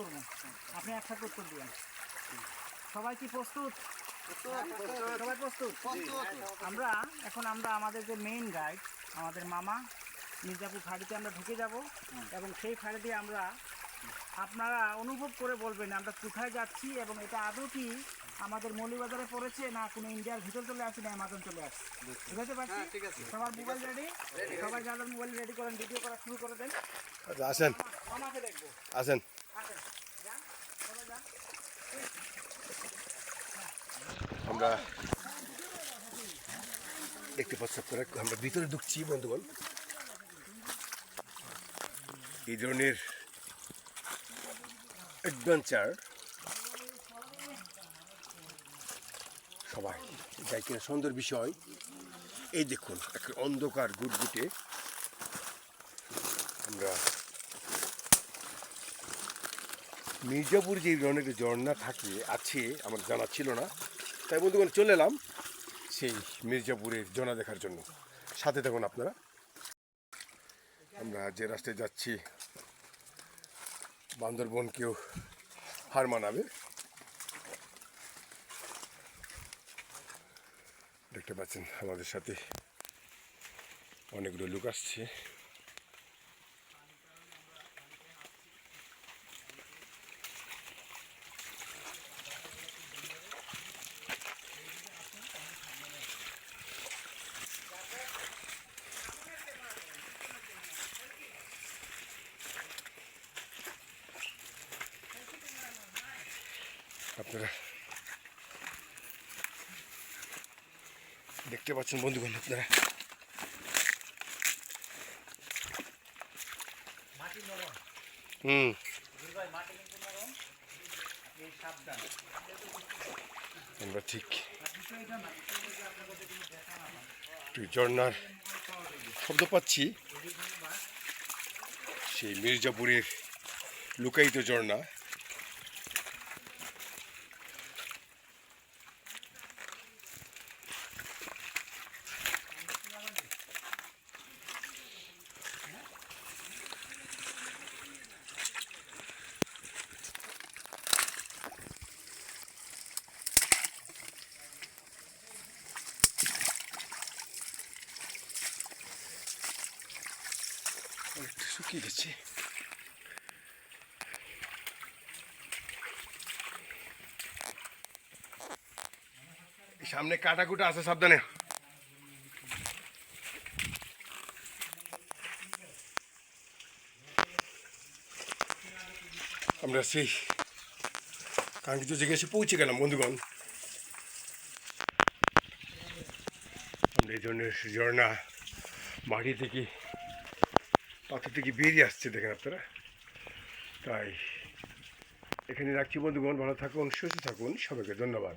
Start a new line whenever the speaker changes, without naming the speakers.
করব আপনি একসাথে উত্তর দিবেন সবাই কি প্রস্তুত? সবাই প্রস্তুত? আমরা এখন আমরা আমাদের যে মেইন গাইড আমাদের মামা মির্জাপুর খাড়িতে আমরা ঢুকে যাব এবং সেই খাড়ি দিয়ে আমরা আপনারা অনুভব করে বলবেন আমরা কোথায় যাচ্ছি এবং এটা আদৌ কি আমাদের মৌলিবাজারে পড়েছে না কোনো ইন্ডিয়ার ভিতর চলে আসছে না অ্যামাজন চলে আসছে? বুঝতে পারছি?
ঠিক আছে।
সবার মোবাইল রেডি সবাই যাদের মোবাইল রেডি করেন ভিডিও করা শুরু করে দেন।
আচ্ছা আসেন।
আমাকে দেখব।
আসেন। আমরা দেখতে পাচ্ছি আপনারা আমরা ভিতরে ঢুকছি, বন্ধুগণ। এই ধরনের অ্যাডভেঞ্চার সবাই যাই কিনা সুন্দর বিষয়। এই দেখুন, একটা অন্ধকার গুটগুটে আমরা মির্জাপুর যে ধরনের ঝর্ণা থাকে, আছে, আমার জানা ছিল না। তাই বলতে বন্ধুগণ চলে এলাম সেই মির্জাপুরের ঝর্ণা দেখার জন্য। সাথে থাকুন আপনারা। আমরা যে রাস্তায় যাচ্ছি, বান্দরবনকেও হার মানাবে। দেখতে পাচ্ছেন, আমাদের সাথে অনেকগুলো লোক আসছে। আপনারা দেখতে পাচ্ছেন বন্ধুগণ আপনারা। হুম। আমরা ঠিক একটু ঝর্নার শব্দ পাচ্ছি। সেই মির্জাপুরের লুকায়িত ঝর্ণা। অনেকটা শুকিয়ে গেছে। সামনে কাটাকুটা আছে, সাবধানে। আমরা সেই কাঙ্ক্ষিত জায়গায় এসে পৌঁছে গেলাম, বন্ধুগণ। আমরা এই ধরনের ঝর্ণা মাটি থেকে পাথর থেকে বেরিয়ে আসছে দেখেন আপনারা। তাই এখানে রাখছি বন্ধুগণ, ভালো থাকুন, সুস্থ থাকুন, সবাইকে ধন্যবাদ।